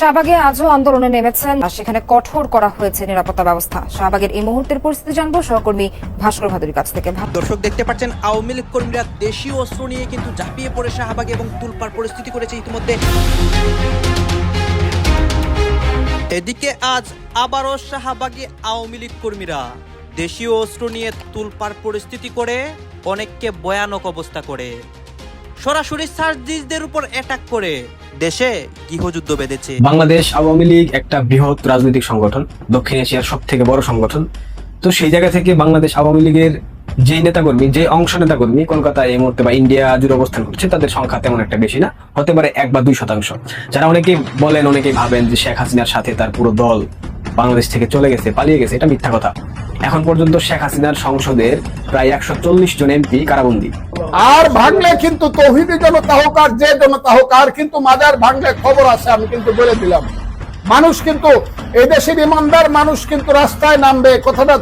শাহবাগে আজও আন্দোলনে নেমেছেন আর সেখানে কঠোর করা হয়েছে নিরাপত্তা ব্যবস্থা। শাহবাগের এই মুহূর্তের পরিস্থিতি জানব সহকর্মী ভাস্কর ভাদুরীর কাছ থেকে। দর্শক, দেখতে পাচ্ছেন, আওয়ামী লীগ কর্মীরা দেশীয় অস্ত্র নিয়ে কিন্তু ঝাঁপিয়ে পড়ে শাহবাগে এবং তুলপার পরিস্থিতি করেছে ইতিমধ্যে। এদিকে আজ আবারও শাহবাগে আওয়ামী লীগ কর্মীরা দেশীয় অস্ত্র নিয়ে তুলপার পরিস্থিতি করে অনেককে ভয়ানক অবস্থা করে। সরাসরি সার্জিসদের উপর অ্যাটাক করে দেশে গৃহযুদ্ধ বেঁধেছে। বাংলাদেশ আওয়ামী লীগ একটা বৃহৎ রাজনৈতিক সংগঠন, দক্ষিণ এশিয়ার সব থেকে বড় সংগঠন। তো সেই জায়গা থেকে বাংলাদেশ আওয়ামী লীগের যে নেতাকর্মী যে অংশ নেতাকর্মী কলকাতায় এই মুহূর্তে বা ইন্ডিয়া জুড়ে অবস্থান করছে, তাদের সংখ্যা তেমন একটা বেশি না, হতে পারে এক বা দুই শতাংশ। যারা অনেকেই বলেন, অনেকেই ভাবেন যে শেখ হাসিনার সাথে তার পুরো দল বাংলাদেশ থেকে চলে গেছে পালিয়ে গেছে এটা মিথ্যা কথা। এখন পর্যন্ত শেখ হাসিনার সংসদের প্রায় একশো চল্লিশ জন এমপি কারাবন্দী। আর ভাঙলে কিন্তু তৌহিদি জনতা হোক আর যে জনতা হোক আর কিন্তু মাজার ভাঙলে খবর আছে আমি কিন্তু বলে দিলাম। মানুষ কিন্তু এদেশের ইমানদার মানুষ কিন্তু রাস্তায় নামবে কথাটা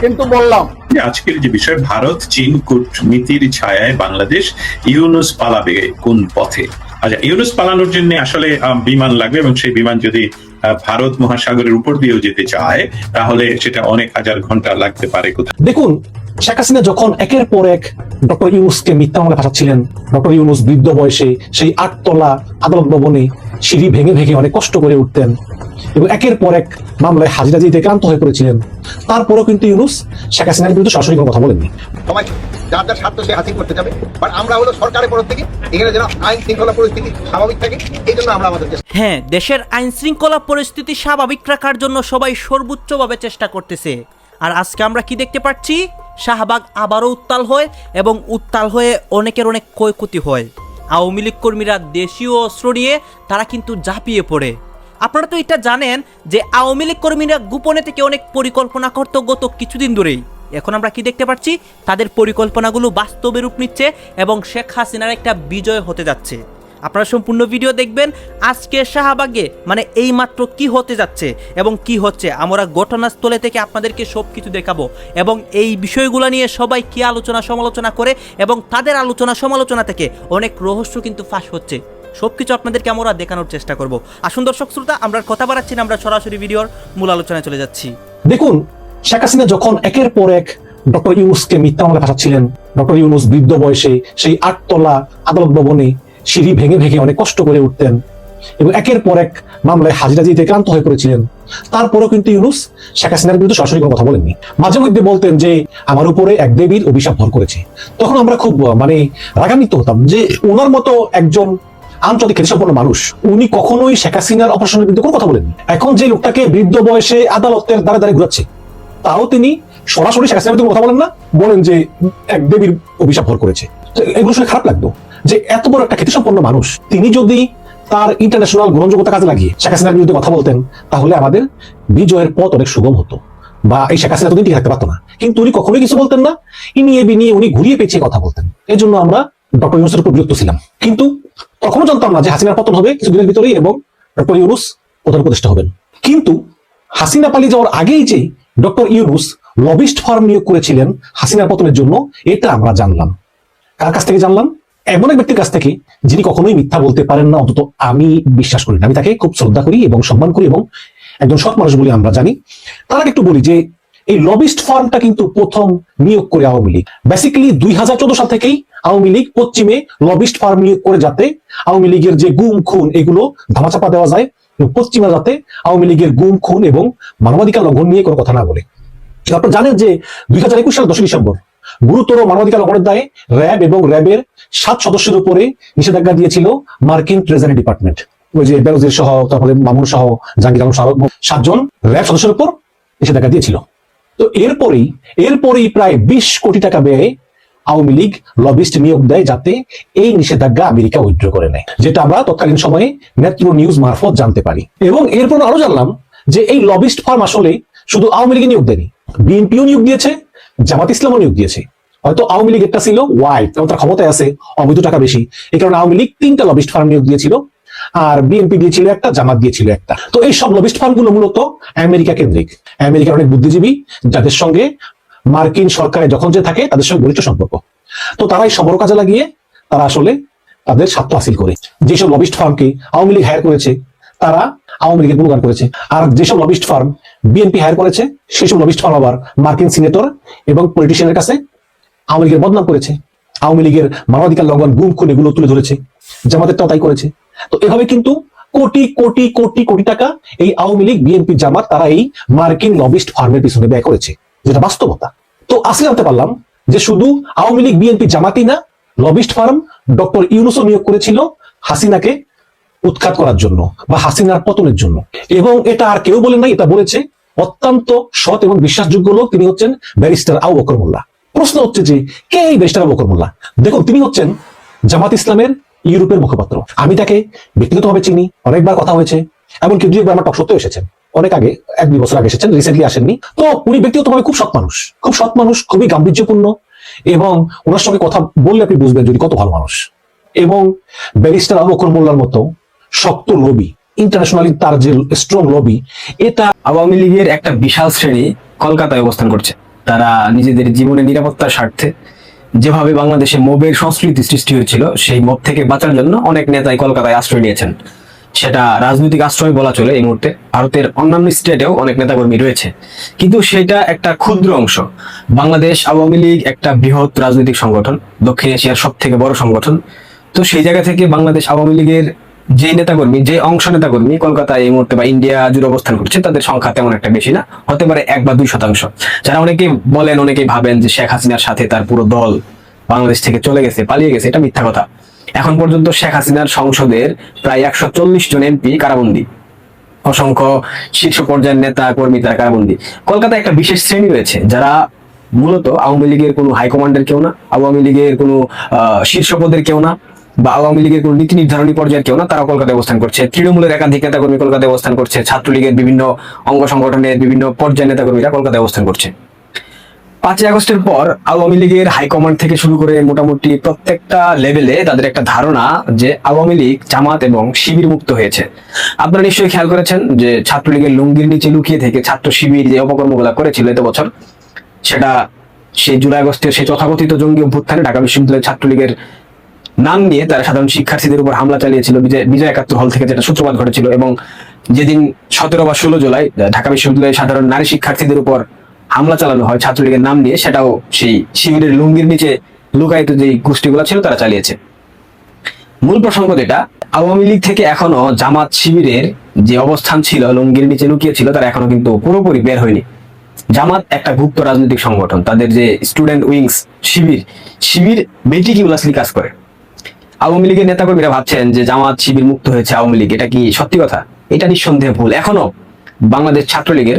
কিন্তু বললাম। আজকের যে বিষয় ভারত চীন কূটনীতির ছায়ায় বাংলাদেশ ইউনুস পালাবে কোন পথে? আচ্ছা ইউনুস পালানোর জন্য আসলে আহ, বিমান লাগবে এবং সেই বিমান যদি ভারত মহাসাগরের উপর দিয়েও যেতে চায়, তাহলে সেটা অনেক হাজার ঘণ্টা লাগতে পারে কোথায়? দেখুন, শেখ হাসিনা যখন একের পর এক ডক্টর ইউনুসকে মিথ্যা মামলা ফাঁসাচ্ছিলেন, ডক্টর ইউনুস বৃদ্ধ বয়সে সেই আটতলা আদালত ভবনে সিঁড়ি ভেঙে ভেঙে অনেক কষ্ট করে উঠতেন এবং একের পর এক মামলায় হাজিরা দিতে ক্লান্ত হয়ে পড়েছিলেন। তারপরেও কিন্তু ইউনুস শেখ হাসিনার বিরুদ্ধে সরাসরি কোনো কথা বলেননি। যার যার স্বার্থ সে হাসিল করতে যাবে বাট আমরা হলো সরকারের পক্ষ থেকে এখানে যেন আইন শৃঙ্খলা পরিস্থিতি স্বাভাবিক থাকে এই জন্য আমরা আমাদের হ্যাঁ দেশের আইন শৃঙ্খলা পরিস্থিতি স্বাভাবিক রাখার জন্য সবাই সর্বোচ্চভাবে চেষ্টা করতেছে। আর আজকে আমরা কি দেখতে পাচ্ছি? শাহবাগ আবারও উত্তাল হয় এবং উত্তাল হয়ে অনেকের অনেক ক্ষয়ক্ষতি হয়। আওয়ামী লীগ কর্মীরা দেশীয় অস্ত্র নিয়ে তারা কিন্তু ঝাঁপিয়ে পড়ে। আপনারা তো এটা জানেন যে আওয়ামী লীগ কর্মীরা গোপনে থেকে অনেক পরিকল্পনা করত গত কিছুদিন ধরেই। এখন আমরা কি দেখতে পাচ্ছি? তাদের পরিকল্পনাগুলো বাস্তবে রূপ নিচ্ছে এবং শেখ হাসিনার একটা বিজয় হতে যাচ্ছে। আপনারা সম্পূর্ণ ভিডিও দেখবেন আজকে শাহবাগে মানে এই মাত্র কি হতে যাচ্ছে এবং কি হচ্ছে, আমরা ঘটনাস্থলে থেকে আপনাদেরকে সব কিছু দেখাবো এবং এই বিষয়গুলো নিয়ে সবাই কি আলোচনা সমালোচনা করে এবং তাদের আলোচনা সমালোচনা থেকে অনেক রহস্য কিন্তু ফাঁস হচ্ছে। সবকিছু আপনাদেরকে আমরা দেখানোর চেষ্টা করব। আসুন দর্শক শ্রোতা, আমরা কথা বাড়াচ্ছি না, আমরা সরাসরি ভিডিওর মূল আলোচনায় চলে যাচ্ছি। দেখুন, শেখ হাসিনা যখন একের পর এক ডক্টর ইউনুসকে মিথ্যা মামলা ফাঁসাচ্ছিলেন, ডক্টর ইউনুস বৃদ্ধ বয়সে সেই আটতলা আদালত ভবনে সিঁড়ি ভেঙে ভেঙে অনেক কষ্ট করে উঠতেন এবং একের পর এক মামলায় হাজিরা দিতে ক্লান্ত হয়ে পড়েছিলেন। তারপরেও কিন্তু ইউনুস শেখ হাসিনার বিরুদ্ধে সরাসরি কোনো কথা বলেননি। মাঝে মধ্যে বলতেন যে, আমার উপরে এক দেবীর অভিশাপ ভর করেছে। তখন আমরা খুব মানে রাগান্বিত হতাম যে, ওনার মতো একজন আন্তর্জাতিক খ্যাতিসম্পন্ন মানুষ, উনি কখনোই শেখ হাসিনার অপারেশনের বিরুদ্ধে কোনো কথা বলেননি। এখন যে লোকটাকে বৃদ্ধ বয়সে আদালতের দ্বারা দ্বারা ঘুরাচ্ছে, তাও তিনি সরাসরি শেখ হাসিনার কথা বলেন না, বলেন যে, এক দেবীর অভিশাপ ভর করেছে। এগুলো শুনে খারাপ লাগতো। যে এত বড় একটা খ্যাতিসম্পন্ন মানুষ, তিনি যদি তার ইন্টারন্যাশনাল গ্রহণযোগ্যতা কাজে লাগিয়ে শেখ হাসিনার বিরুদ্ধে কথা বলতেন, তাহলে আমাদের বিজয়ের পথ অনেক সুগম হতো। বা এই শেখ হাসিনা এতদিন টিকে থাকতে পারতো না। কিন্তু উনি কখনোই কিছু বলতেন না। ইনিয়ে বিনিয়ে উনি ঘুরিয়ে পেঁচিয়ে কথা বলতেন। এই জন্য আমরা ডক্টর ইউনুসের উপর বিরক্ত ছিলাম। কিন্তু তখনও জানতাম না যে হাসিনার পতন হবে কিছুদিনের ভিতরেই এবং ডক্টর ইউনুস প্রধান উপদেষ্টা হবেন। কিন্তু হাসিনা পালিয়ে যাওয়ার আগেই যে ডক্টর ইউনুস লবিস্ট ফার্ম নিয়োগ করেছিলেন হাসিনার পতনের জন্য, এটা আমরা জানলাম। কার কাছ থেকে জানলাম? এমন এক ব্যক্তির কাছ থেকে যিনি কখনোই মিথ্যা বলতে পারেন না, অন্তত আমি বিশ্বাস করি না। আমি তাকে খুব শ্রদ্ধা করি এবং সম্মান করি এবং একজন সৎ মানুষ বলে আমরা জানি। তার আগে একটু বলি যে, এই লবিস্ট ফার্মটা কিন্তু প্রথম নিয়োগ করে আওয়ামী লীগ। বেসিক্যালি দুই হাজার চোদ্দ সাল থেকেই আওয়ামী লীগ পশ্চিমে লবিস্ট ফার্ম নিয়োগ করে যাতে আওয়ামী লীগের যে গুম, খুন এগুলো ধামাচাপা দেওয়া যায় পশ্চিমা যাতে আওয়ামী লীগের গুম, খুন এবং মানবাধিকার লঙ্ঘন নিয়ে কোনো কথা না বলে। আপনারা জানেন যে দুই হাজার একুশ সালের দশই ডিসেম্বর গুরুতর মানবাধিকার লঙ্ঘনের দায়ে র্যাব এবং র্যাবের সাত সদস্যের উপরে নিষেধাজ্ঞা দিয়েছিল মার্কিন ট্রেজারি ডিপার্টমেন্ট। ওই যে বেরোজের সহ, তারপরে মামুন সহ, জাহাঙ্গীর আলম সহ সাতজন র্যাব সদস্যের উপর নিষেধাজ্ঞা দিয়েছিল। তো এরপরেই এরপরেই প্রায় বিশ কোটি টাকা ব্যয়ে আওয়ামী লীগ লবিস্ট নিয়োগ দেয় যাতে এই নিষেধাজ্ঞা আমেরিকা উইথড্র করে নেয়, যেটা আমরা তৎকালীন সময়ে মেট্রো নিউজ মারফত জানতে পারি। এবং এরপর আরও জানলাম যে এই লবিস্ট ফার্ম আসলে শুধু আওয়ামী লীগে নিয়োগ দেয়নি, বিএনপিও নিয়োগ দিয়েছে জামাত ইসলামও নিয়োগ দিয়েছে। হয়তো আওয়ামী লীগ একটা ছিল ওয়াইট এবং তার ক্ষমতায় আছে অবৈধ টাকা বেশি। এই কারণে আওয়ামী লীগ তিনটা লবিস্ট ফার্ম নিয়োগ দিয়েছিল, আর বিএনপি দিয়েছিল একটা, জামাত দিয়েছিল একটা। তো এই সব লবিস্ট ফার্মগুলো মূলত আমেরিকা কেন্দ্রিক। আমেরিকার অনেক বুদ্ধিজীবী, যাদের সঙ্গে মার্কিন সরকারে যখন যে থাকে, তাদের সঙ্গে ঘনিষ্ঠ সম্পর্ক। তো তারা এই সম্পর্ক কাজে লাগিয়ে তারা আসলে তাদের স্বার্থ হাসিল করে। যেসব লবিস্ট ফার্মকে আওয়ামী লীগ হায়ার করেছে, তারা আওয়ামী লীগের গুণগান করেছে। আর যেসব লবিস্ট ফার্ম বিএনপি হায়ার করেছে সেসব লবিস্ট ফার্ম আবার মার্কিন সিনেটর এবং পলিটিশিয়ানের কাছে আওয়ামী লীগের বদনাম করেছে। আওয়ামী লীগের মানবাধিকার লঙ্ঘন গুম খুন এগুলো তুলে ধরেছে জামাতেরটাও তাই করেছে। তো এভাবে কিন্তু কোটি কোটি কোটি কোটি টাকা এই আওয়ামী লীগ বিএনপি জামাত, তারা এই মার্কিন লবিস্ট ফার্মের পিছনে ব্যয় করেছে, যেটা বাস্তবতা। তো আজকে জানতে পারলাম যে শুধু আওয়ামী লীগ বিএনপি জামাতই না লবিস্ট ফার্ম ডক্টর ইউনুসও নিয়োগ করেছিল হাসিনাকে। উৎখাত করার জন্য বা হাসিনার পতনের জন্য। এবং এটা আর কেউ বলেন নাই, এটা বলেছে অত্যন্ত সৎ এবং বিশ্বাসযোগ্য লোক, তিনি হচ্ছেন ব্যারিস্টার আউ বকর মোল্লা। প্রশ্ন হচ্ছে যে, কে এই ব্যারিস্টার আবু বকর মোল্লা? দেখুন, তিনি হচ্ছেন জামাত ইসলামের ইউরোপের মুখপাত্র। আমি তাকে ব্যক্তিগতভাবে চিনি, অনেকবার কথা হয়েছে, এমনকি দুই একবার আমার টকশোতেও এসেছেন। অনেক আগে, এক দুই বছর আগে এসেছেন, রিসেন্টলি আসেননি। তো উনি ব্যক্তিগতভাবে খুব সৎ মানুষ, খুব সৎ মানুষ, খুবই গাম্ভীর্যপূর্ণ, এবং ওনার সঙ্গে কথা বললে আপনি বুঝবেন যদি কত ভালো মানুষ। এবং ব্যারিস্টার আবু বকর মোল্লার মতো শক্ত লবি ইন্টারন্যাশনালি তার যে স্ট্রং লবি এটা আওয়ামী লীগের একটা বিশাল শ্রেণি কলকাতায় অবস্থান করছে। তারা নিজেদের জীবনের নিরাপত্তার স্বার্থে যেভাবে বাংলাদেশে মবের সংস্কৃতি সৃষ্টি হয়েছিল, সেই মব থেকে বাঁচার জন্য অনেক নেতাই কলকাতায় আশ্রয় নিয়েছেন। সেটা রাজনৈতিক আশ্রয় বলা চলে এই মুহূর্তে। ভারতের অন্যান্য স্টেটেও অনেক নেতাকর্মী রয়েছে। কিন্তু সেটা একটা ক্ষুদ্র অংশ। বাংলাদেশ আওয়ামী লীগ একটা বৃহৎ রাজনৈতিক সংগঠন, দক্ষিণ এশিয়ার সব থেকে বড় সংগঠন। তো সেই জায়গা থেকে বাংলাদেশ আওয়ামী লীগের যে নেতাকর্মী, যে অংশ নেতাকর্মী কলকাতায় এই মুহূর্তে বা ইন্ডিয়া জুড়ে অবস্থান করছে, তাদের সংখ্যা তেমন একটা বেশি না। হতে পারে এক বা দুই শতাংশ। যারা অনেকেই বলেন, অনেকেই ভাবেন যে শেখ হাসিনার সাথে তার পুরো দল বাংলাদেশ থেকে চলে গেছে, পালিয়ে গেছে, এটা মিথ্যা কথা। এখন পর্যন্ত শেখ হাসিনার সংসদের প্রায় একশো চল্লিশ জন এমপি কারাবন্দী। অসংখ্য শীর্ষ পর্যায়ের নেতা, কর্মী তারা কারাবন্দী। কলকাতায় একটা বিশেষ শ্রেণি রয়েছে, যারা মূলত আওয়ামী লীগের কোনো হাইকমান্ডের কেউ না, আওয়ামী লীগের কোনো শীর্ষ পদের কেউ না। বা আওয়ামী লীগের কোনো নীতি নির্ধারণী পর্যায়ের কেউ না, তারা কলকাতায় অবস্থান করছে। তৃণমূলের একাধিক নেতাকর্মী কলকাতায় অবস্থান করছে, ছাত্রলীগের বিভিন্ন অঙ্গ সংগঠনের বিভিন্ন পর্যায়ের নেতাকর্মীরা কলকাতায় অবস্থান করছে। পাঁচই আগস্টের পর আওয়ামী লীগের হাইকমান্ড থেকে শুরু করে মোটামুটি প্রত্যেকটা লেভেলে তাদের একটা ধারণা যে আওয়ামী লীগ, জামাত এবং শিবির মুক্ত হয়েছে। আপনারা নিশ্চয়ই খেয়াল করেছেন যে ছাত্রলীগের লুঙ্গির নিচে লুকিয়ে থেকে ছাত্র শিবির যে অপকর্মগুলো করেছিল এত বছর, সেটা সেই জুলাই আগস্টের সেই তথাকথিত জঙ্গি অভ্যুত্থানে ঢাকা বিশ্ববিদ্যালয়ের ছাত্রলীগের নাম নিয়ে তারা সাধারণ শিক্ষার্থীদের উপর হামলা চালিয়েছিল, বিজয় একাত্তর হল থেকে যেটা সূত্রপাত ঘটেছিল এবং যেদিন সতেরো বা ষোলো জুলাই ঢাকা বিশ্ববিদ্যালয়ের সাধারণ নারী শিক্ষার্থীদের উপর হামলা চালানো হয় ছাত্রলীগের নাম নিয়ে, সেটাও সেই শিবিরের লুঙ্গির নিচে লুকায়িত যে গোষ্ঠীগুলো ছিল তারা চালিয়েছে। মূল প্রসঙ্গ যেটা, আওয়ামী লীগ থেকে এখনও জামাত শিবিরের যে অবস্থান ছিল, লুঙ্গির নিচে লুকিয়ে ছিল তারা এখনও কিন্তু পুরোপুরি বের হয়নি। জামাত একটা গুপ্ত রাজনৈতিক সংগঠন, তাদের যে স্টুডেন্ট উইংস শিবির শিবির মেটিকিউলাসলি কাজ করে। আওয়ামী লীগের নেতাকর্মীরা ভাবছেন যে জামাত শিবির মুক্ত হয়েছে আওয়ামী লীগ এটা কি সত্যি কথা? এটা নিঃসন্দেহে ভুল। এখনও বাংলাদেশ ছাত্রলীগের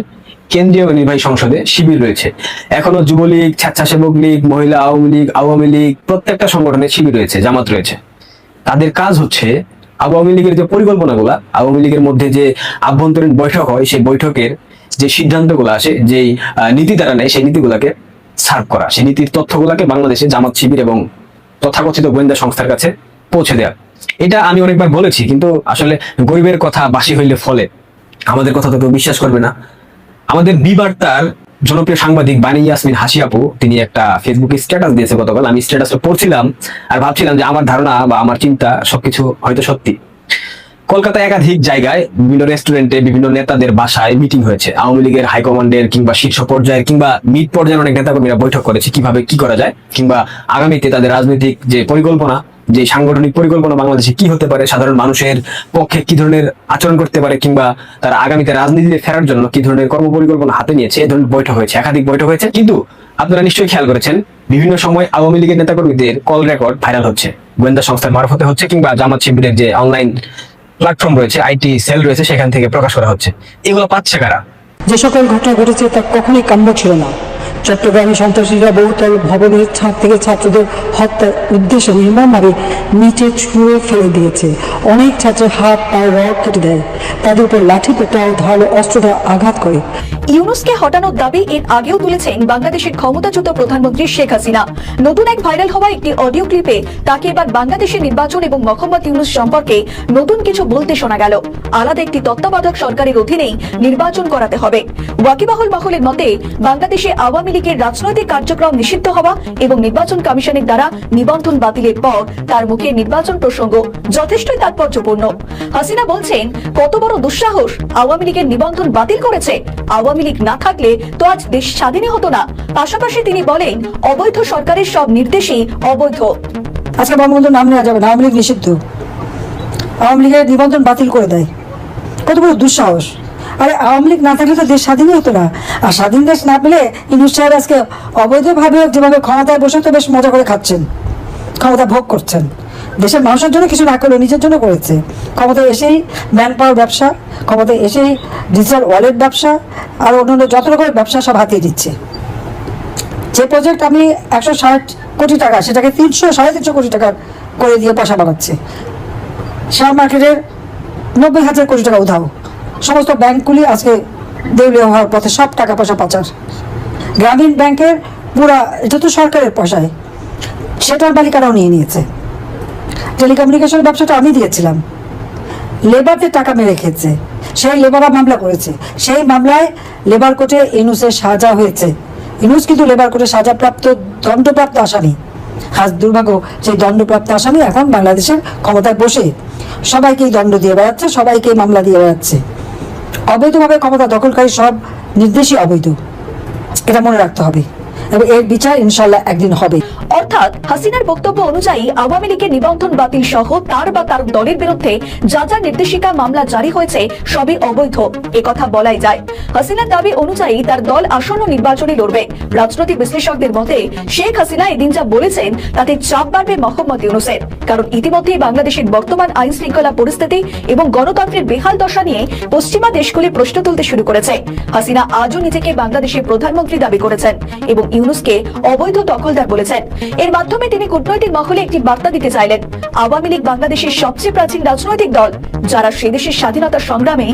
কেন্দ্রীয় নির্বাহী সংসদে শিবির রয়েছে। এখনও যুবলীগ স্বেচ্ছাসেবক লীগ মহিলা আওয়ামী লীগ আওয়ামী লীগ প্রত্যেকটা সংগঠনে শিবির রয়েছে জামাত রয়েছে। তাদের কাজ হচ্ছে আওয়ামী লীগের যে পরিকল্পনাগুলা আওয়ামী লীগের মধ্যে যে আভ্যন্তরীণ বৈঠক হয় সেই বৈঠকের যে সিদ্ধান্তগুলো আসে আহ, নীতি তারা নেয় সেই নীতিগুলোকে সার্ভ করা। সেই নীতির তথ্যগুলোকে বাংলাদেশে জামাত শিবির এবং তথাকথিত গোয়েন্দা সংস্থার কাছে পৌঁছে দেওয়া এটা আমি অনেকবার বলেছি, কিন্তু আসলে গরিবের কথা বাসি হইলে ফলে। আমাদের কথা তো কেউ বিশ্বাস করবে না। আমাদের বিবার্তার জনপ্রিয় সাংবাদিক বানি ইয়াসমিন হাসি আপু, তিনি একটা ফেসবুকে স্ট্যাটাস দিয়েছে গতকাল। আমি স্ট্যাটাসটা পড়ছিলাম আর ভাবছিলাম যে আমার ধারণা বা আমার চিন্তা সবকিছু হয়তো সত্যি। কলকাতায় একাধিক জায়গায় বিভিন্ন রেস্টুরেন্টে বিভিন্ন নেতাদের বাসায় মিটিং হয়েছে। আওয়ামী লীগের হাইকমান্ডের কিংবা শীর্ষ পর্যায়ের কিংবা মিড পর্যায়ের অনেক নেতাকর্মীরা বৈঠক করেছে। কীভাবে কি করা যায়? কিংবা আগামীতে তাদের রাজনৈতিক যে পরিকল্পনা যে সাংগঠনিক পরিকল্পনা বাংলাদেশে কি হতে পারে, সাধারণ মানুষের পক্ষে কি ধরনের আচরণ করতে পারে, কিংবা তারা আগামীতে রাজনীতিতে ফেরার জন্য কি ধরনের কর্মপরিকল্পনা হাতে নিয়েছে এই ধরনের বৈঠক হয়েছে, একাধিক বৈঠক হয়েছে। কিন্তু আপনারা নিশ্চয়ই খেয়াল করেছেন, বিভিন্ন সময় আওয়ামী লীগের নেতাকর্মীদের কল রেকর্ড ভাইরাল হচ্ছে। গোয়েন্দা সংস্থার মারফতে হচ্ছে, কিংবা জামাত শিবিরের যে অনলাইন প্ল্যাটফর্ম রয়েছে, আইটি সেল রয়েছে, সেখান থেকে প্রকাশ করা হচ্ছে। এগুলো পাচ্ছে কারা? যে সকল ঘটনা ঘটেছে তা কখনোই কাম্য ছিল না। চট্টগ্রামে সন্ত্রাসীরা বহুতল ভবনের ছাদ থেকে ছাত্রদের হত্যার উদ্দেশ্যে নির্মমভাবে নিচে ছুঁড়ে ফেলে দিয়েছে। অনেক ছাত্রের হাত পায়ে রড কেটে দেয়। তাদের উপর লাঠি পেটা ও ধারালো অস্ত্র আঘাত করে। ইউনুসকে হটানোর দাবি এর আগেও তুলেছেন বাংলাদেশের ক্ষমতাচ্যুত প্রধানমন্ত্রী শেখ হাসিনা। নতুন এক ভাইরাল হওয়া একটি অডিও ক্লিপে তাকে এবার বাংলাদেশের নির্বাচন এবং মোহাম্মদ ইউনুস সম্পর্কে নতুন কিছু বলতে শোনা গেল। আলাদা একটি তত্ত্বাবধায়ক সরকারের অধীনেই নির্বাচন করাতে হবে। ওয়াকিবাহুল মহলের মতে, বাংলাদেশে আওয়ামী আওয়ামী লীগের রাজনৈতিক কার্যক্রম নিষিদ্ধ হওয়া এবং নির্বাচন কমিশনের দ্বারা নিবন্ধন বাতিলের পর তার মুখে নির্বাচন প্রসঙ্গ যথেষ্টই তাৎপর্যপূর্ণ। হাসিনা বলছেন, কত বড় দুঃসাহস, আওয়ামী লীগের নিবন্ধন বাতিল করেছে। আওয়ামী লীগ না থাকলে তো আজ দেশ স্বাধীনই হতো না। পাশাপাশি তিনি বলেন, অবৈধ সরকারের সব নির্দেশই অবৈধ। আজকে বঙ্গবন্ধুর নাম নেওয়া যাবে না। আওয়ামী লীগ নিষিদ্ধ। আওয়ামী লীগের নিবন্ধন বাতিল করে দেয়। কত বড় দুঃসাহস। আরে আওয়ামী লীগ না থাকলে তো দেশ স্বাধীনই হতো না। আর স্বাধীন দেশ না পেলে ইনুস সাহেব আজকে অবৈধভাবে যেভাবে ক্ষমতায় বসে তো বেশ মজা করে খাচ্ছেন, ক্ষমতা ভোগ করছেন। দেশের মানুষের জন্য কিছু না করলেও নিজের জন্য করেছে। ক্ষমতায় এসেই ম্যান পাওয়ার ব্যবসা, ক্ষমতায় এসেই ডিজিটাল ওয়ালেট ব্যবসা, আর অন্যান্য যত রকমের ব্যবসা সব হাতিয়ে দিচ্ছে। যে প্রজেক্ট আমি একশো ষাট কোটি টাকা, সেটাকে তিনশো সাড়ে তিনশো কোটি টাকা করে দিয়ে পয়সা বানাচ্ছে শেয়ার মার্কেটের নব্বই হাজার কোটি টাকা উধাও। সমস্ত ব্যাংকগুলি আজকে দেউলিয়া হওয়ার পথে সব টাকা পয়সা পাচার। গ্রামীণ ব্যাংকের পুরা, এটা তো সরকারের পয়সায় সেটার মালিকারাও নিয়ে নিয়েছে। টেলিকমিউনিকেশন ব্যবসাটা আমি দিয়েছিলাম। লেবারদের টাকা মেরে খেয়েছে, সেই লেবাররা মামলা করেছে। সেই মামলায় লেবার কোর্টে ইনুসের সাজা হয়েছে। ইনুস কিন্তু লেবার কোর্টে সাজাপ্রাপ্ত, দণ্ডপ্রাপ্ত আসামি। আজ দুর্ভাগ্য, সেই দণ্ডপ্রাপ্ত আসামি এখন বাংলাদেশের ক্ষমতায় বসে। সবাইকেই দণ্ড দিয়ে বেড়াচ্ছে, সবাইকেই মামলা দিয়ে বেড়াচ্ছে। অবৈধভাবে ক্ষমতা দখলকারী সব নির্দেশই অবৈধ। এটা মনে রাখতে হবে। এর বিচার ইনশাল্লাহ একদিন হবে। অর্থাৎ হাসিনার বক্তব্য অনুযায়ী আওয়ামী লীগের নিবন্ধন বাতিল সহ তার বা তার দলের বিরুদ্ধে যা যা নির্দেশিকা মামলা জারি হয়েছে, সবই অবৈধ। কথা বলাই যায়। হাসিনার দাবি অনুযায়ী তার দল আসন্ন নির্বাচনে লড়বে। রাজনৈতিক বিশ্লেষকদের মতে, শেখ হাসিনা এদিন যা বলেছেন, তাতে চাপ বাড়বে মোহাম্মদ ইউনুসের। কারণ ইতিমধ্যে বাংলাদেশের বর্তমান আইন শৃঙ্খলা পরিস্থিতি এবং গণতন্ত্রের বেহাল দশা নিয়ে পশ্চিমা দেশগুলি প্রশ্ন তুলতে শুরু করেছে। হাসিনা আজও নিজেকে বাংলাদেশের প্রধানমন্ত্রী দাবি করেছেন এবং ইউনুসকে অবৈধ দখলদার বলেছেন। এর মাধ্যমে তিনি কূটনৈতিক মহলে একটি বার্তা দিতে চাইলেন। আওয়ামী লীগ বাংলাদেশের সবচেয়ে প্রাচীন রাজনৈতিক দল, যারা সে দেশের স্বাধীনতা সংগ্রামে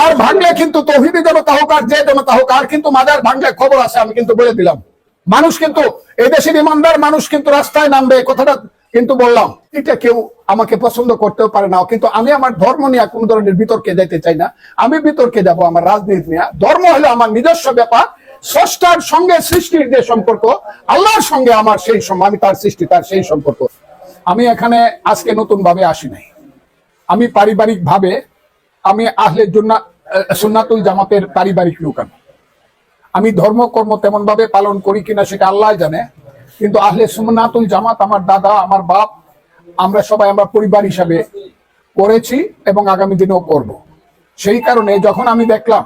আর ভাঙলে কিন্তু তহিদি জনতা হোক আর যে জনতা হোক, আর কিন্তু মাজার ভাঙলে খবর আছে, আমি কিন্তু বলে দিলাম। মানুষ কিন্তু, এই দেশের ইমানদার মানুষ কিন্তু রাস্তায় নামবে কথাটা কিন্তু বললাম। এটা কেউ আমাকে পছন্দ করতেও পারে না, কিন্তু আমি আমার ধর্ম নিয়ে কোন ধরনের বিতর্কে যেতে চাই না। আমি বিতর্কে যাব আমার রাজনীতি নিয়ে। ধর্ম হলো আমার নিজস্ব ব্যাপার স্রষ্টার সঙ্গে সৃষ্টির যে সম্পর্ক, আল্লাহর সঙ্গে আমার সেই আমি তার সৃষ্টি, তার সেই সম্পর্ক। আমি এখানে আজকে নতুন ভাবে আসি নাই। আমি পারিবারিক ভাবে আমি আহলে জুন্না- সুন্নাতুল জামাতের পারিবারিক লোক আমি। আমি ধর্মকর্ম তেমন ভাবে পালন করি কিনা সেটা আল্লাহ জানে, কিন্তু আহলে সুন্নাতুল জামাত আমার দাদা, আমার বাপ, আমরা সবাই আমরা পরিবার হিসাবে করেছি এবং আগামী দিনেও করব। সেই কারণে যখন আমি দেখলাম,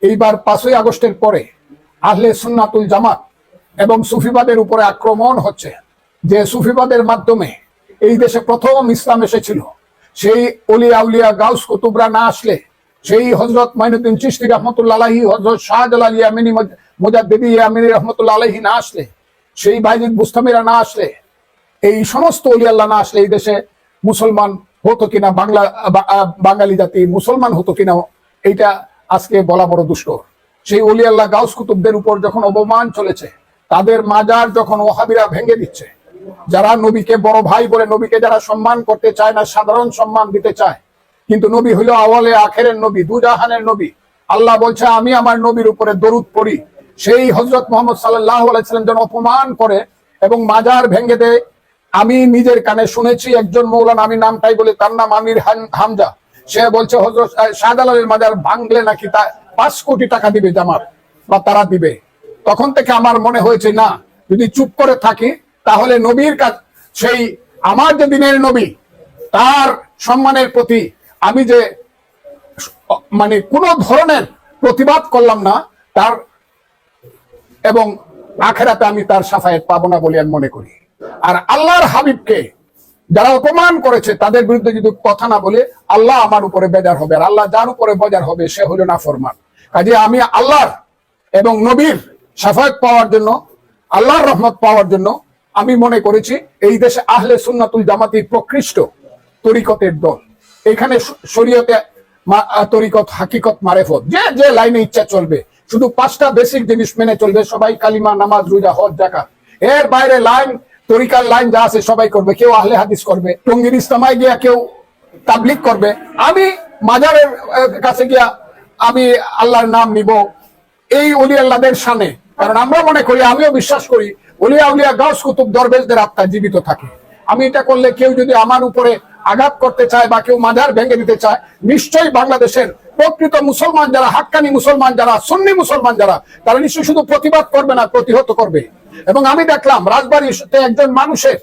এইবার পাঁচই আগস্টের পরে আহলে সুন্নাতুল জামাত এবং সুফিবাদের উপরে আক্রমণ হচ্ছে। যে সুফিবাদের মাধ্যমে এই দেশে প্রথম ইসলাম এসেছিল, সেই অলিয়া উলিয়া গাউস কুতুবরা না আসলে, সেই হজরত মাইনুদ্দিন চিস্তি রহমতুল্লাহ আলাহি হজরত শাহজালাল ইয়ামিনী মুজাদ্দিদি ইয়ামিনী রহমতুল্লাহ আলাহি না আসলে, সেই বাইজিদ বুস্তামিরা না আসলে, এই সমস্ত অলি আল্লাহ না আসলে এই দেশে মুসলমান হতো কিনা, বাংলা বাঙালি জাতি মুসলমান হতো কিনা, এইটা আজকে বলা বড় দুষ্কর। সেই অলি আল্লাহ গাউস কুতুবদের উপর যখন অপমান চলেছে, তাদের মাজার যখন ওহাবিরা ভেঙে দিচ্ছে, যারা নবীকে বড় ভাই বলে নবীকে যারা সম্মান করতে চায় না, সাধারণ সম্মান দিতে চায়, কিন্তু নবী হইল আওয়ালে আখেরের নবী, দুজাহানের নবী। আল্লাহ বলছে, আমি আমার নবীর উপরে দরুদ পড়ি। সেই হজরত মোহাম্মদ সাল্লাহ যেন অপমান করে এবং মাজার ভেঙে দেয়, আমি নিজের কানে শুনেছি একজন মৌলানা, আমি নামটাই বলে, তার নাম আমির হামজা। সে বলছে হজরত শাহজালালের মাজার ভাঙলে নাকি তা পাঁচ কোটি টাকা দিবে জামাত বা তারা দিবে। তখন থেকে আমার মনে হয়েছে, না, যদি চুপ করে থাকি, তাহলে নবীর কাজ সেই আমার যে দিনের নবী, তার সম্মানের প্রতি আমি যে মানে কোন ধরনের প্রতিবাদ করলাম না, তার, এবং আখেরাতে আমি তার সাফায়াত পাবো না বলে আমি মনে করি। আর আল্লাহর হাবিবকে যারা অপমান করেছে, তাদের বিরুদ্ধে যদি কথা না বলে, আল্লাহ আমার উপরে বেজার হবে, আর আল্লাহ যার উপরে বেজার হবে, সে হলো না ফরমান কাজে আমি আল্লাহর এবং নবীর সাফায়াত পাওয়ার জন্য, আল্লাহর রহমত পাওয়ার জন্য আমি মনে করেছি, এই দেশে আহলে সুন্নাতুল জামাতি প্রকৃষ্ট তরিকতের দল। এখানে শরীয়তে তরিকত, হাকিকত, মারেফত, যে যে লাইনে ইচ্ছা চলবে, শুধু পাঁচটা বেসিক জিনিস মেনে চলবে, সবাই কালিমা, নামাজ, রোজা, হজ জাকাত এর বাইরে লাইন, তরিকার লাইন যা আছে সবাই করবে, কেউ আহলে হাদিস করবে, টঙ্গির ইসলামায় গিয়া কেউ তাবলিক করবে। আমি মাজারের কাছে গিয়া আমি আল্লাহর নাম নিব। এই অলি আল্লাহদের সামনে। কারণ আমরা মনে করি, আমিও বিশ্বাস করি উলিয়া উলিয়া গাউস কুতুব দরবেশদের আত্মা জীবিত থাকে। আমি এটা করলে কেউ যদি আমার উপরে আঘাত করতে চায় বা কেউ মাজার ভেঙে দিতে চায়, নিশ্চয়ই বাংলাদেশের প্রকৃত মুসলমান যারা, হাক্কানি মুসলমান যারা, সুন্নি মুসলমান যারা, তারা নিশ্চয়ই শুধু প্রতিবাদ করবে না, প্রতিহত করবে। এবং আমি দেখলাম, রাজবাড়িতে একজন মানুষের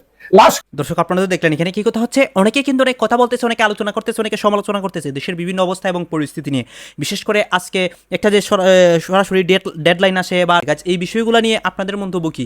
দর্শক, আপনারা তো দেখলেন এখানে কি কথা হচ্ছে? অনেকে কিন্তু অনেক কথা বলতেছে, অনেকে আলোচনা করতেছে, অনেকে সমালোচনা করতেছে। দেশের বিভিন্ন অবস্থা এবং পরিস্থিতি নিয়ে। বিশেষ করে আজকে একটা যে সরাসরি ডেডলাইন আসে বা এই বিষয়গুলো নিয়ে আপনাদের মন্তব্য কি?